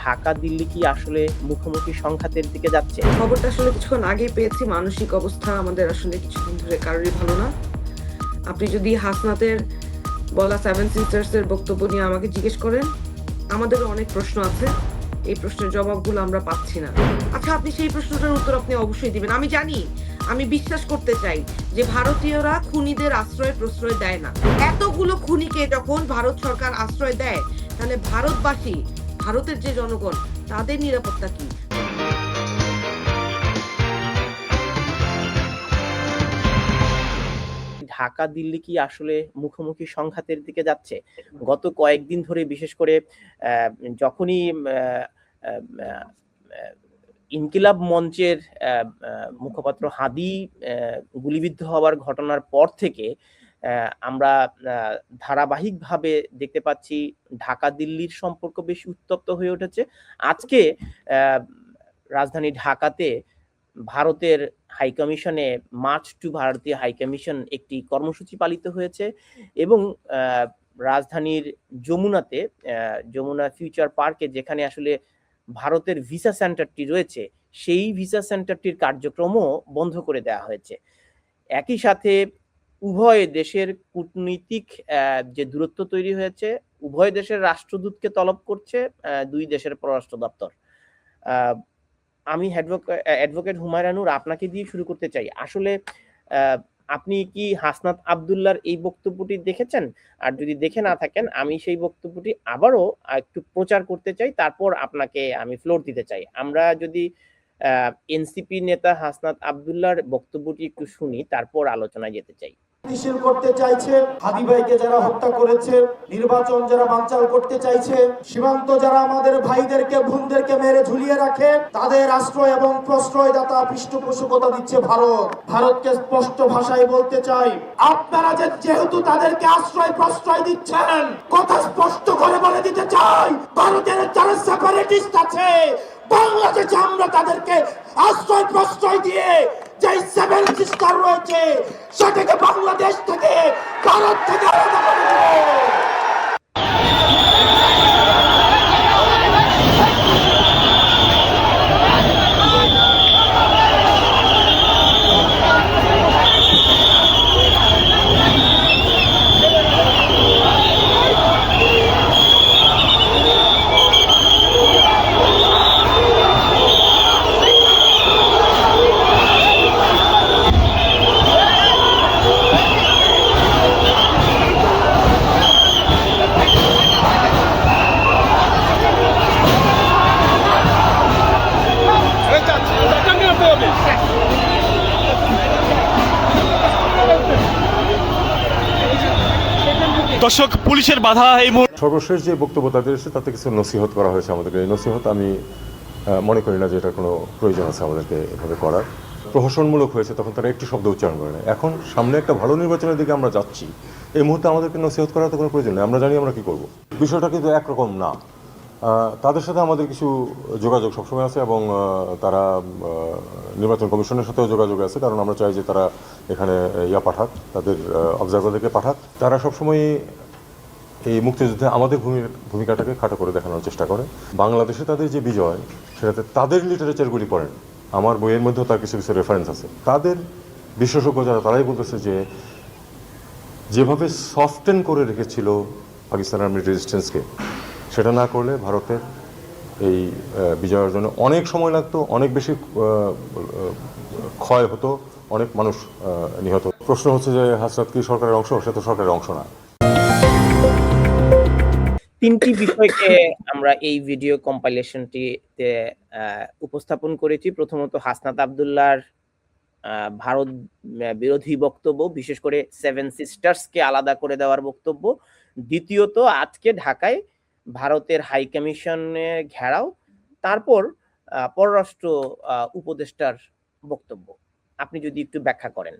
ঢাকা, দিল্লি কি আসলে মুখোমুখি সংঘাতের দিকে যাচ্ছে? খবরটা আসলে কিছুক্ষণ আগেই পেয়েছি। মানসিক অবস্থা আমাদের আসলে কিছুদিন ধরে কারোরই ভালো না। আপনি যদি হাসনাতের, বলা সেভেন সিস্টার্স এর বক্তব্য নিয়ে আমাকে জিজ্ঞেস করেন, আমাদেরও অনেক প্রশ্ন আছে। এই প্রশ্নের জবাবগুলো আমরা পাচ্ছি না। আচ্ছা আপনি সেই প্রশ্নটার উত্তর আপনি অবশ্যই দিবেন। আমি জানি, আমি বিশ্বাস করতে চাই যে ভারতীয়রা খুনিদের আশ্রয় প্রশ্রয় দেয় না। এতগুলো খুনিকে যখন ভারত সরকার আশ্রয় দেয়, তাহলে ভারতবাসী ভারতের যে জনগণ, তাদের নিরাপত্তা কি? ঢাকা, দিল্লি কি আসলে মুখোমুখি সংঘাতের দিকে যাচ্ছে? গত কয়েকদিন ধরে বিশেষ করে যখনই ইনকিলাব মঞ্চের মুখপাত্র হাদি গুলিবিদ্ধ হওয়ার ঘটনার পর থেকে আমরা ধারাবাহিকভাবে দেখতে পাচ্ছি ঢাকা দিল্লির সম্পর্ক বেশি উত্তপ্ত হয়ে উঠেছে। আজকে রাজধানী ঢাকাতে ভারতের হাই কমিশনে মার্চ টু ভারতীয় হাই কমিশন একটি কর্মসূচি পালিত হয়েছে এবং রাজধানীর যমুনাতে যমুনা ফিউচার পার্কে যেখানে আসলে ভারতের ভিসা সেন্টারটি রয়েছে, সেই ভিসা সেন্টারটির কার্যক্রমও বন্ধ করে দেওয়া হয়েছে। একই সাথে উভয় দেশের কূটনৈতিক যে দূরত্ব তৈরি হয়েছে, উভয় দেশের রাষ্ট্রদূতকে তলব করছে দুই দেশের পররাষ্ট্র দপ্তর। আমি অ্যাডভোকেট হুমায়রানুর আপনাকে দিয়ে শুরু করতে চাই। আসলে আপনি কি হাসনাত আবদুল্লার এই বক্তব্যটি দেখেছেন? আর যদি দেখে না থাকেন, আমি সেই বক্তব্যটি আবারও একটু প্রচার করতে চাই, তারপর আপনাকে আমি ফ্লোর দিতে চাই। আমরা যদি এনসিপি নেতা হাসনাত আবদুল্লার বক্তব্যটি একটু শুনি, তারপর আলোচনায় যেতে চাই। স্থিতিশীল করতে চাইছে, হাদি ভাইকে যারা হত্যা করেছে, নির্বাচন যারা বানচাল করতে চাইছে, সীমান্ত যারা আমাদের ভাইদেরকে, বোনদেরকে মেরে ঝুলিয়ে রাখে, তাদের আশ্রয় এবং প্রশ্রয়দাতা পৃষ্ঠপোষকতা দিচ্ছে ভারত। ভারতকে স্পষ্ট ভাষায় বলতে চাই, আপনারা যে যেহেতু তাদেরকে আশ্রয় প্রশ্রয় দিচ্ছেন, কথা স্পষ্ট করে বলে দিতে চাই, ভারতের যারা সেপারেটিস্ট আছে বাংলাদেশে আমরা তাদেরকে আশ্রয় প্রশ্রয় দিয়ে যে সেভেন সিস্টার রয়েছে, সেটাকে বাংলাদেশ থেকে ভারত থেকে আলাদা করে দেবো। দর্শক, পুলিশের বাধা এই মুহূর্তে সর্বশেষ যে বক্তব্য তাদের এসেছে তাতে কিছু নসিহত করা হয়েছে আমাদেরকে। এই নসিহত আমি মনে করি না যে এটা কোনো প্রয়োজন আছে আমাদেরকে এভাবে করার। প্রহসনমূলক হয়েছে, তখন তারা একটি শব্দ উচ্চারণ করে না এখন সামনে একটা ভালো নির্বাচনের দিকে আমরা যাচ্ছি। এই মুহূর্তে আমাদেরকে নসিহত করার তো কোনো প্রয়োজন নেই। আমরা জানি আমরা কি করব। বিষয়টা কিন্তু একরকম না। তাদের সাথে আমাদের কিছু যোগাযোগ সবসময় আছে এবং তারা নির্বাচন কমিশনের সাথেও যোগাযোগ আছে, কারণ আমরা চাই যে তারা এখানে ইয়া পাঠাক, তাদের অবজারভারদেরকে পাঠাক। তারা সবসময় এই মুক্তিযুদ্ধে আমাদের ভূমিকাটাকে খাটো করে দেখানোর চেষ্টা করে। বাংলাদেশে তাদের যে বিজয়, সেটাতে তাদের লিটারেচারগুলি পড়েন। আমার বইয়ের মধ্যেও তার কিছু কিছু রেফারেন্স আছে। তাদের বিশেষজ্ঞ যারা, তারাই বলতেছে যে, যেভাবে সফটেন করে রেখেছিল পাকিস্তানের আর্মির রেজিস্ট্যান্সকে সেটা না করলে ভারতের এই আহ, অর্জনে অনেক সময় লাগতো অনেক বেশি ক্ষয় হতো অনেক মানুষ নিহত প্রশ্ন হচ্ছে যে হাসরাত কি সরকারের অংশ? সে তো সরকারের অংশ না। তিনটি বিষয়কে আমরা এই ভিডিও কম্পাইলেশনটিতে উপস্থাপন করেছি। প্রথমত হাসনাত আবদুল্লাহর আহ, ভারত বিরোধী বক্তব্য বিশেষ করে সেভেন সিস্টার্সকে আলাদা করে দেওয়ার বক্তব্য। দ্বিতীয়ত আজকে ঢাকায় ভারতের হাই কমিশনে ঘেরাও তারপর পররাষ্ট্র উপদেষ্টার বক্তব্য। আপনি যদি একটু ব্যাখ্যা করেন।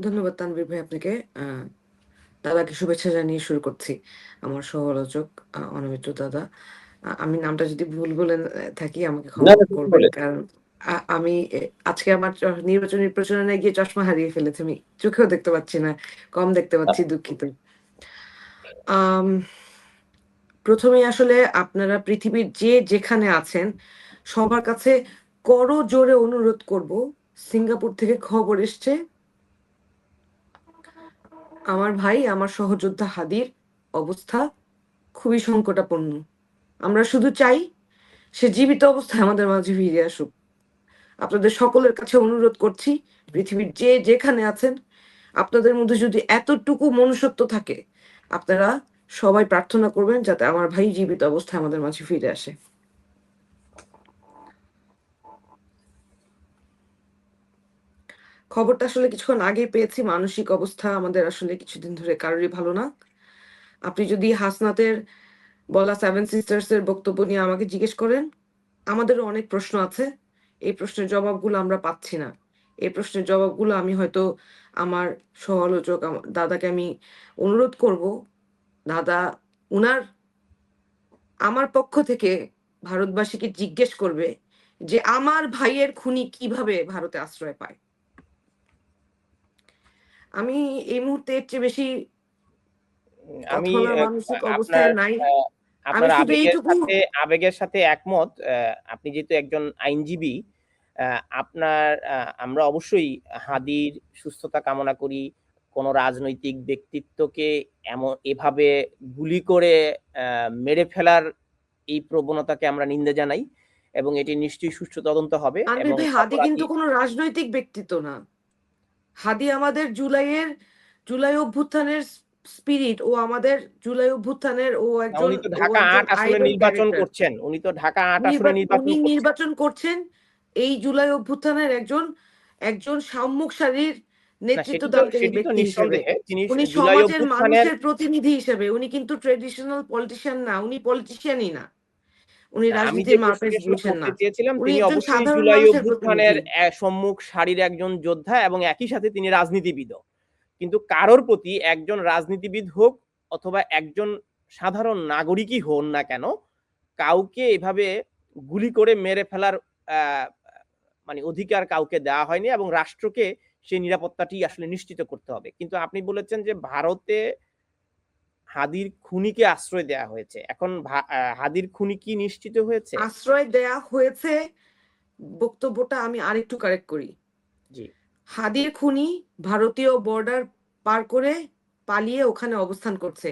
ধন্যবাদ তানভীর ভাই আপনাকে। আহ, দাদাকে শুভেচ্ছা জানিয়ে শুরু করছি আমার সহ-আলোচক আহ, দাদা। আমি নামটা যদি ভুল বলে থাকি আমাকে ক্ষমা করবেন কারণ আমি আজকে আমার নির্বাচনী প্রচারণায় গিয়ে চশমা হারিয়ে ফেলেছি আমি চোখেও দেখতে পাচ্ছি না কম দেখতে পাচ্ছি দুঃখিত। আম, প্রথমেই আসলে আপনারা পৃথিবীর যে যেখানে আছেন, সবার কাছে করো জোরে অনুরোধ করব। সিঙ্গাপুর থেকে খবর এসছে। আমার ভাই, আমার সহযোদ্ধা হাদির অবস্থা খুবই সংকটাপন্ন। আমরা শুধু চাই সে জীবিত অবস্থায় আমাদের মাঝে ফিরে আসুক। আপনাদের সকলের কাছে অনুরোধ করছি, পৃথিবীর যে যেখানে আছেন, আপনাদের মধ্যে যদি এতটুকু মনুষ্যত্ব থাকে, আপনারা সবাই প্রার্থনা করবেন যাতে আমার ভাই জীবিত অবস্থায় আমাদের মাঝে ফিরে আসে। খবরটা আসলে কিছুক্ষণ আগে পেয়েছি, মানসিক অবস্থা আমাদের আসলে কিছুদিন ধরে কারোরই ভালো না। আপনি যদি হাসনাতের, বলা সেভেন সিস্টার্স এর বক্তব্য নিয়ে আমাকে জিজ্ঞেস করেন, আমাদেরও অনেক প্রশ্ন আছে। এই প্রশ্নের জবাবগুলো আমরা পাচ্ছি না। এই প্রশ্নের জবাবগুলো আমি হয়তো আমার সমালোচক আমার দাদাকে আমি অনুরোধ করব দাদা উনার আমার পক্ষ থেকে ভারতবাসীকে জিজ্ঞেস করবে যে আমার ভাইয়ের খুনি কীভাবে ভারতে আশ্রয় পায়। আমি এই মুহূর্তে এর চেয়ে বেশি আমি মানসিক অবস্থায় নাই। আপনার আবেগের সাথে আবেগের সাথে একমত আপনি যেহেতু একজন আইনজীবী আহ, আপনার আমরা অবশ্যই হাদির সুস্থতা কামনা করি কোন রাজনৈতিক ব্যক্তিত্বকে এমন এভাবে গুলি করে মেরে ফেলার এই প্রবণতাকে আমরা নিন্দা জানাই এবং এটি নিশ্চয়ই সুষ্ঠু তদন্ত হবে হাদি কিন্তু কোনো রাজনৈতিক ব্যক্তিত্ব না। হাদি আমাদের জুলাইয়ের জুলাই অভ্যুত্থানের স্পিরিট ও আমাদের জুলাই অভ্যুত্থানের ও একজন ঢাকা আট আসলে নির্বাচন করছেন উনি তো ঢাকা আট আসলে নির্বাচন করছেন। নির্বাচন করছেন এই জুলাই অভ্যুত্থানের একজন একজন সাম্যক সারির নেতৃত্ব ব্যক্তি হিসেবে উনি সমাজের মানুষের প্রতিনিধি হিসেবে। উনি কিন্তু ট্রেডিশনাল পলিটিশিয়ান না উনি পলিটিশিয়ানই না। উনি রাজনীতির মাপেশ বুঝেন না। করতে চেয়েছিলাম উনি তিনি অবশ্যই জুলাই অভ্যুত্থানের সম্মুখ সারির একজন যোদ্ধা এবং একই সাথে তিনি রাজনীতিবিদও। কিন্তু কারোর প্রতি একজন রাজনীতিবিদ হোক অথবা একজন সাধারণ নাগরিকই হন না কেন কাউকে এভাবে গুলি করে মেরে ফেলার আহ, মানে অধিকার কাউকে দেওয়া হয়নি এবং রাষ্ট্রকে সেই নিরাপত্তাটি আসলে নিশ্চিত করতে হবে। কিন্তু আপনি বলেছেন যে ভারতে হাদির খুনিকে আশ্রয় দেওয়া হয়েছে। এখন হাদির খুনি কি নিশ্চিত হয়েছে? আশ্রয় দেয়া হয়েছে বক্তব্যটা আমি আরেকটু কারেক্ট করি। জি। হাদির খুনি ভারতীয় বর্ডার পার করে পালিয়ে ওখানে অবস্থান করছে।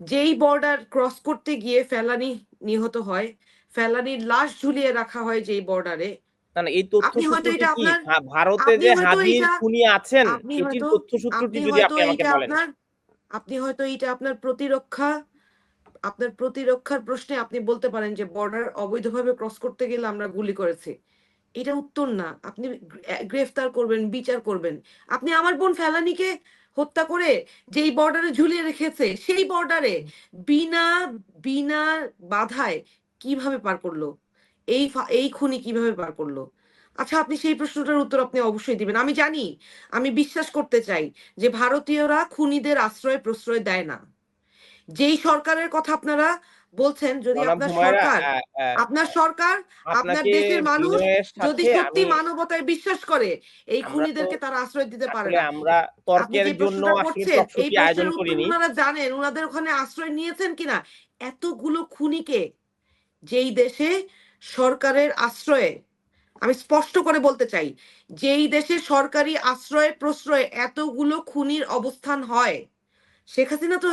যেই বর্ডার ক্রস করতে গিয়ে ফেলানি নিহত হয় ফেলানির লাশ ঝুলিয়ে রাখা হয় যেই বর্ডারে না না এই তথ্য আপনি হয়তো সূত্রটি এটা কি? আপনার- ভা- ভারতে যে হয়তো খুনি আছেন এটির তথ্য সূত্রটি যদি আপনি আমাকে বলেন। আপনি হয়তো এইটা আপনার প্রতিরক্ষা আপনার প্রতিরক্ষার প্রশ্নে আপনি বলতে পারেন যে বর্ডার অবৈধভাবে ক্রস করতে গেলে আমরা গুলি করেছি। এটা উত্তর না। আপনি গ্রেফতার করবেন বিচার করবেন। আপনি আমার বোন ফেলানিকে হত্যা করে যেই বর্ডারে ঝুলিয়ে রেখেছে সেই বর্ডারে বিনা বিনা বাধায় কীভাবে পার করল? এই এই খুনি কীভাবে পার করল? আচ্ছা আপনি সেই প্রশ্নটার উত্তর আপনি অবশ্যই দিবেন। আমি জানি আমি বিশ্বাস করতে চাই যে ভারতীয়রা খুনিদের আশ্রয় প্রশ্রয় দেয় না। যেই সরকারের কথা আপনারা বলছেন যদি আপনার সরকার আহ, আহ, আপনার সরকার আপনার দেশের মানুষ যদি সত্যি মানবতায় বিশ্বাস করে এই খুনিদেরকে তারা আশ্রয় দিতে পারে না। আমরা তর্কের জন্য এই আয়োজন করিনি। ওনারা জানেন ওনাদের ওখানে আশ্রয় নিয়েছেন কিনা? এতগুলো খুনিকে যেই দেশে সরকারের আশ্রয়ে আমি স্পষ্ট করে বলতে চাই যেই দেশে সরকারি আশ্রয় প্রশ্রয়ে এতগুলো খুনির অবস্থান হয় শেখ হাসিনা তো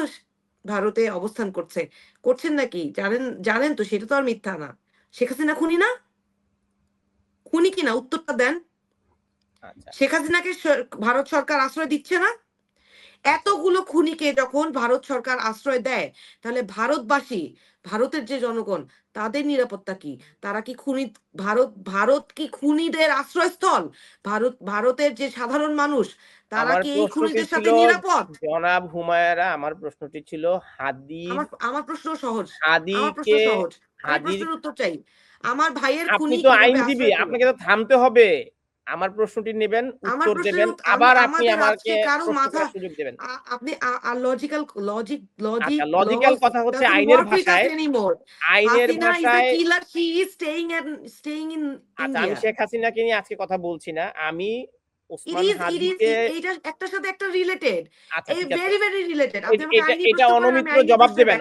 ভারতে অবস্থান করছে। করছেন নাকি? জানেন জানেন তো সেটা তো আর মিথ্যা না। শেখ হাসিনা খুনি না? খুনি কিনা উত্তরটা দেন। আচ্ছা। শেখ হাসিনাকে ভারত সরকার আশ্রয় দিচ্ছে না? এতগুলো খুনিকে যখন ভারত সরকার আশ্রয় দেয় তাহলে ভারতবাসী ভারতের যে জনগণ তাদের নিরাপত্তা কি? তারা কি খুনি ভারত ভারত কি খুনিদের আশ্রয়স্থল? ভারত ভারতের যে সাধারণ মানুষ তারা কি এই খুনিদের সাথে নিরাপদ? জনাব হুমায়রা আমার প্রশ্নটি ছিল হাদির আমার প্রশ্ন সহজ। প্রশ্ন হাদিকে সহজ হাদির উত্তর চাই। আমার ভাইয়ের আপনি খুনি তো আইনজীবী আপনাকে তো থামতে হবে। আমার প্রশ্নটি নেবেন উত্তর দেবেন আবার আপনি আমাকে কারও মাথা সুযোগ দেবেন। আপনি লজিক্যাল লজিক লজিক লজিক্যাল কথা হচ্ছে আইনের ভাষায়। আইনের হাসিনা ভাষায় she is staying and staying in আচ্ছা আমি ইন্ডিয়া শেখ হাসিনাকে নিয়ে আজকে কথা বলছি না আমি একটার সাথে একটা রিলেটেড আচ্ছা এই ভেরি ভেরি রিলেটেড আপনি এটা- অনমিত্র জবাব দেবেন।